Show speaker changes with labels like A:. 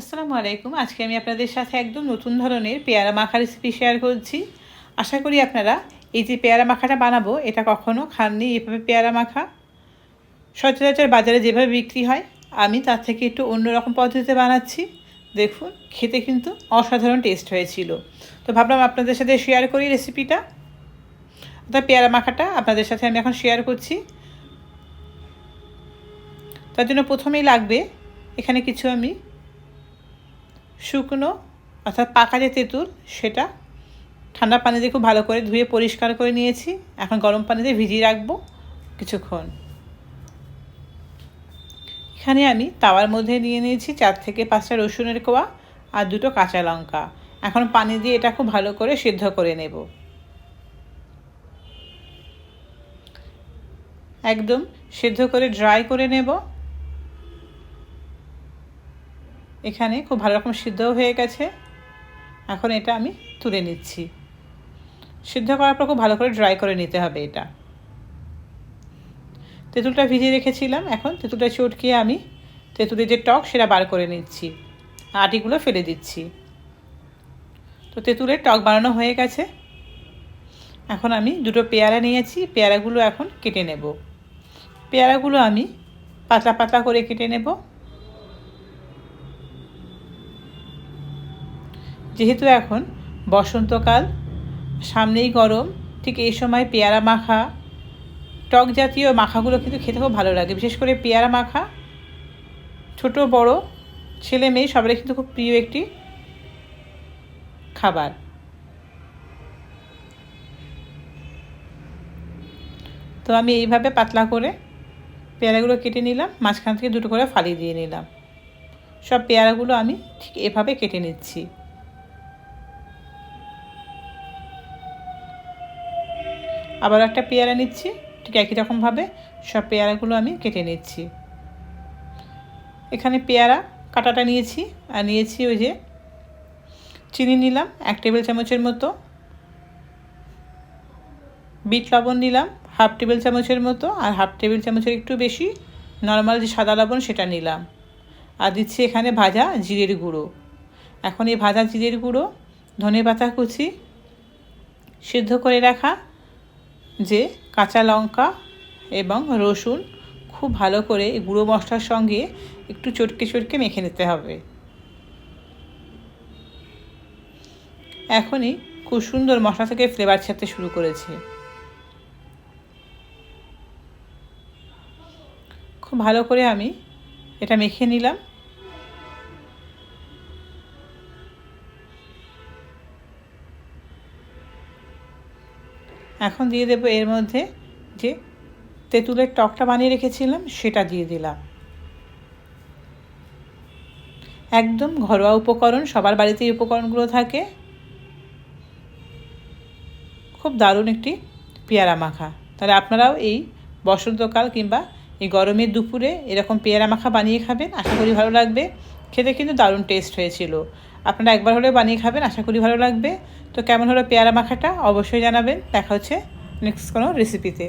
A: আসসালামু আলাইকুম। আজকে আমি আপনাদের সাথে একদম নতুন ধরনের পেয়ারা মাখা রেসিপি শেয়ার করছি। আশা করি আপনারা এই যে পেয়ারা মাখাটা বানাবো, এটা কখনো খাননি এভাবে পেয়ারা মাখা। সচরাচর বাজারে যেভাবে বিক্রি হয়, আমি তার থেকে একটু অন্যরকম পদ্ধতিতে বানাচ্ছি। দেখুন, খেতে কিন্তু অসাধারণ টেস্ট হয়েছিল। তো ভাবলাম আপনাদের সাথে শেয়ার করি রেসিপিটা অর্থাৎ পেয়ারা মাখাটা আপনাদের সাথে আমি এখন শেয়ার করছি। তার জন্য প্রথমেই লাগবে, এখানে কিছু আমি শুকনো অর্থাৎ পাকা যে তেঁতুল, সেটা ঠান্ডা পানিতে খুব ভালো করে ধুয়ে পরিষ্কার করে নিয়েছি। এখন গরম পানিতে ভিজিয়ে রাখব কিছুক্ষণ। এখানে আমি তাওয়ার মধ্যে নিয়ে নিয়েছি চার থেকে পাঁচটা রসুনের কোয়া আর দুটো কাঁচা লঙ্কা। এখন পানি দিয়ে এটা খুব ভালো করে সিদ্ধ করে নেব। একদম সিদ্ধ করে ড্রাই করে নেব। এখানে খুব ভালো রকম সিদ্ধ হয়ে গেছে। এখন এটা আমি তুলে নিচ্ছি। সিদ্ধ করার পর খুব ভালো করে ড্রাই করে নিতে হবে এটা। তেঁতুলটা ভিজিয়ে রেখেছিলাম, এখন তেঁতুলটা চটকিয়ে আমি তেঁতুলের যে টক সেটা বার করে নিচ্ছি। আটিগুলো ফেলে দিচ্ছি। তো তেঁতুলের টক বানানো হয়ে গেছে। এখন আমি দুটো পেয়ারা নিয়েছি, পেয়ারাগুলো এখন কেটে নেব। পেয়ারাগুলো আমি পাতলা পাতলা করে কেটে নেব। যেহেতু এখন বসন্তকাল, সামনেই গরম, ঠিক এই সময় পেয়ারা মাখা, টক জাতীয় মাখাগুলো কিন্তু খেতে খুব ভালো লাগে। বিশেষ করে পেয়ারা মাখা, ছোট, বড়, ছেলে মেয়ে সবারই কিন্তু খুব প্রিয় একটি খাবার। তো আমি এইভাবে পাতলা করে পেয়ারাগুলো কেটে নিলাম, মাঝখান থেকে দুটো করে ফালি দিয়ে নিলাম। সব পেয়ারাগুলো আমি ঠিক এভাবে কেটে নিচ্ছি। আবার একটা পেয়ারা নিচ্ছি, ঠিক একই রকমভাবে সব পেয়ারাগুলো আমি কেটে নিচ্ছি। এখানে পেয়ারা কাটাটা নিয়েছি, আর নিয়েছি ওই যে চিনি নিলাম, এক টেবিল চামচের মতো। বিট লবণ নিলাম, হাফ টেবিল চামচের মতো, আর হাফ টেবিল চামচের একটু বেশি নর্মাল যে সাদা লবণ সেটা নিলাম। আর দিচ্ছি এখানে ভাজা জিরের গুঁড়ো। এখন এই ভাজা জিরের গুঁড়ো, ধনে পাতা কুচি, সিদ্ধ করে রাখা যে কাঁচা লঙ্কা এবং রসুন খুব ভালো করে গুঁড়ো মশলার সঙ্গে একটু চটকে চটকে মেখে নিতে হবে। এখনই খুব সুন্দর মশলা থেকে ফ্লেভার ছাড়তে শুরু করেছে। খুব ভালো করে আমি এটা মেখে নিলাম। এখন দিয়ে দেবো এর মধ্যে যে তেঁতুলের টকটা বানিয়ে রেখেছিলাম, সেটা দিয়ে দিলাম। একদম ঘরোয়া উপকরণ, সবার বাড়িতে এই উপকরণগুলো থাকে। খুব দারুণ একটি পেয়ারা মাখা। তাহলে আপনারাও এই বসন্তকাল কিংবা এই গরমের দুপুরে এরকম পেয়ারা মাখা বানিয়ে খাবেন, আশা করি ভালো লাগবে। খেতে কিন্তু দারুণ টেস্ট হয়েছিল। আপনারা একবার হলেও বানিয়ে খাবেন, আশা করি ভালো লাগবে। তো কেমন হলো পেয়ারা মাখাটা? অবশ্যই জানাবেন। দেখা হচ্ছে নেক্সট কোনো রেসিপিতে